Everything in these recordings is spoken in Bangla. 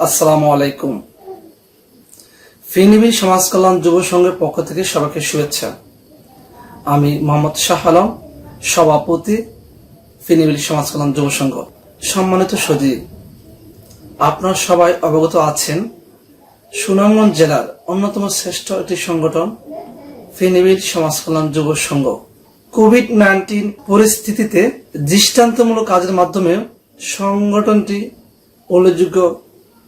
আসসালামু আলাইকুম। ফিনিবি সমাজ কল্যাণ যুব সংঘের পক্ষ থেকে সবাইকে শুভেচ্ছা। আমি মোহাম্মদ শাহ আলম, সভাপতি ফিনিবিলি সমাজ কল্যাণ যুব সংঘ। সম্মানিত সজী আপনারা সবাই অবগত আছেন, সুনামগঞ্জ জেলার অন্যতম শ্রেষ্ঠ একটি সংগঠন, ফিনিবিল সমাজ কল্যাণ যুব সংঘ। কোভিড নাইন্টিন পরিস্থিতিতে দৃষ্টান্তমূলক কাজের মাধ্যমে সংগঠনটি উল্লেখযোগ্য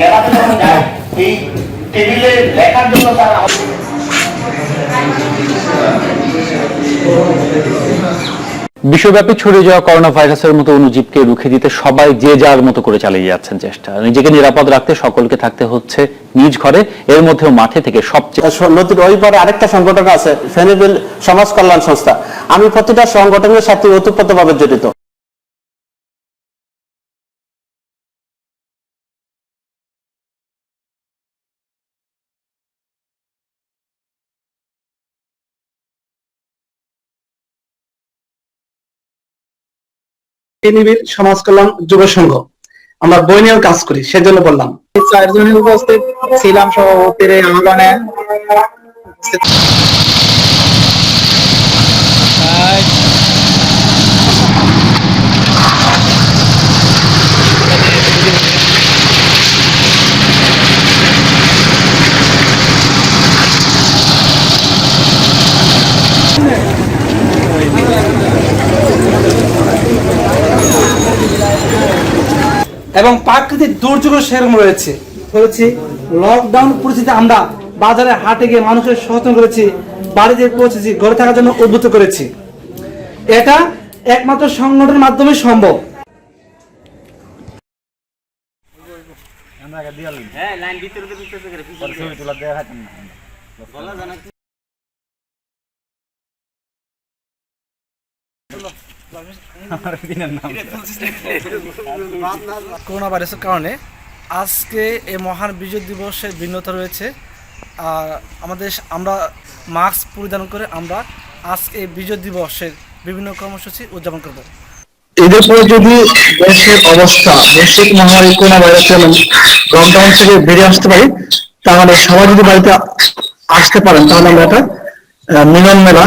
গেলাতে যখন যায় এই টেবিলে লেখার জন্য তারা বিশ্বব্যাপী ছড়িয়ে যাওয়া করোনা ভাইরাসের মতো অনুজীবকে রুখে দিতে সবাই যে যার মতো করে চালিয়ে যাচ্ছেন চেষ্টা। নিজেকে নিরাপদ রাখতে, সকলকে থাকতে হচ্ছে নিজ ঘরে। এর মধ্যেও মাঠে থেকে সবচেয়ে নদীর ওই আরেকটা সংগঠন আছে সমাজ কল্যাণ সংস্থা। আমি প্রতিটা সংগঠনের সাথে ওতপ্রোতভাবে জড়িত। ফিনিবির সমাজ কল্যাণ যুব সংঘ। আমরা বই নিয়েও কাজ করি, সেজন্য বললাম। চারজনের উপস্থিত ছিলাম সভাপতির আহ্বানে এবং প্রাকৃতিক দুর্যোগ সেরকম রয়েছে। বলেছি লকডাউন পরিস্থিতিতে আমরা বাজারে হাটে গিয়ে মানুষের সচেতন করেছি বাড়িতে পৌঁছেছি ঘরে থাকার জন্য উদ্বুদ্ধ করেছি। এটা একমাত্র সংগঠনের মাধ্যমে সম্ভব। করোনা ভাইরাসের কারণে আজকে এই মহান বিজয় দিবসের ভিন্নতা রয়েছে। আর আমাদের আমরা মাস্ক পরিধান করে আমরা আজকে এই বিজয় দিবসের বিভিন্ন কর্মসূচি উদযাপন করব। এদের পরে যদি দেশের অবস্থা বৈশ্বিক মহামারী করোনা ভাইরাসের লকডাউন থেকে বেরিয়ে আসতে পারি তাহলে সবাই যদি বাড়িতে আসতে পারেন তাহলে আমরা একটা আহ, মিলন মেলা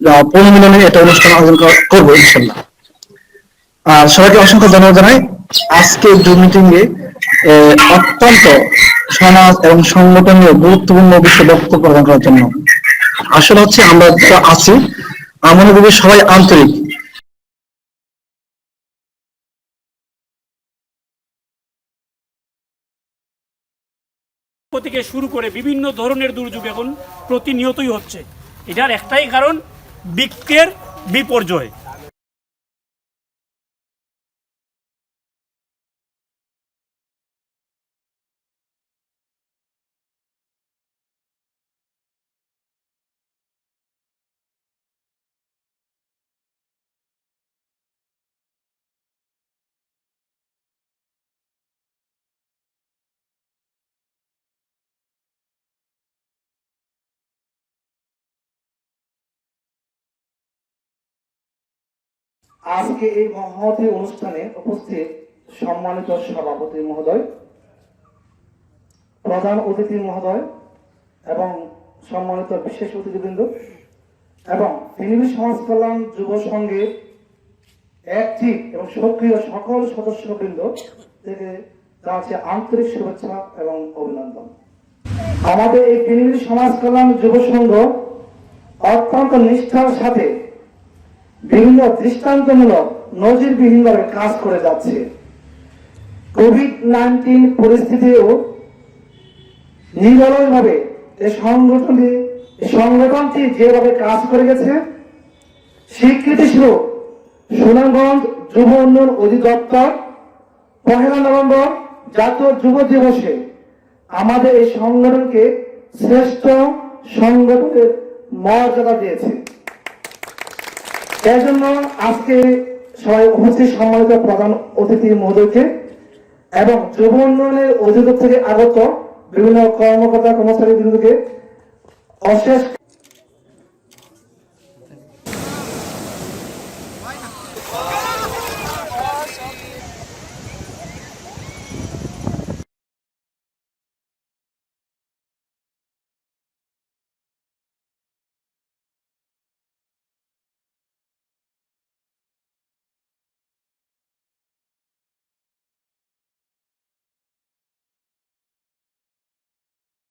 বা পুনর্মিলনে এটা অনুষ্ঠান আয়োজন করব, ইনশাল্লাহ। আর সবাইকে অসংখ্য ধন্যবাদ জানাই। আজকে জুম মিটিং এ, অত্যন্ত সমাজ এবং সংগঠনীয় গুরুত্বপূর্ণ বিষয় বক্তব্য প্রদান করার জন্য। আসলে হচ্ছে আমরা আছি মনে সবাই আন্তরিক। থেকে শুরু করে বিভিন্ন ধরনের দুর্যোগ এখন প্রতিনিয়তই হচ্ছে। এটার একটাই কারণ বৃক্ষের বিপর্যয়। আজকে এই মহতি অনুষ্ঠানে উপস্থিত সম্মানিত সভাপতি মহোদয়, প্রধান অতিথি মহোদয় এবং সম্মানিত বিশেষ অতিথিবৃন্দ এবং ফিনিবি সমাজ কল্যাণ যুব সংঘের অ্যাক্টিভ এবং সক্রিয় সকল সদস্যবৃন্দ থেকে জানাচ্ছি আন্তরিক শুভেচ্ছা এবং অভিনন্দন। আমাদের এই ফিনিবি সমাজ কল্যাণ যুব সংঘ অত্যন্ত নিষ্ঠার সাথে বিভিন্ন দৃষ্টান্তমূলক নজিরবিহীনভাবে কাজ করে যাচ্ছে। কোভিড নাইন্টিন পরিস্থিতিও নিরলসভাবে এই সংগঠনটি সংগঠনটি যেভাবে কাজ করে গেছে স্বীকৃতি স্বরূপ সুনামগঞ্জ যুব উন্নয়ন অধিদপ্তর পহেলা নভেম্বর জাতীয় যুব দিবসে আমাদের এই সংগঠনকে শ্রেষ্ঠ সংগঠনের মর্যাদা দিয়েছে। এর জন্য আজকে সবাই উপস্থিত সম্মানিত প্রধান অতিথি মহোদয়কে এবং যুব উন্নয়নের অধিদপ্তর থেকে আগত বিভিন্ন কর্মকর্তা কর্মচারী বিন্দুকে অশেষ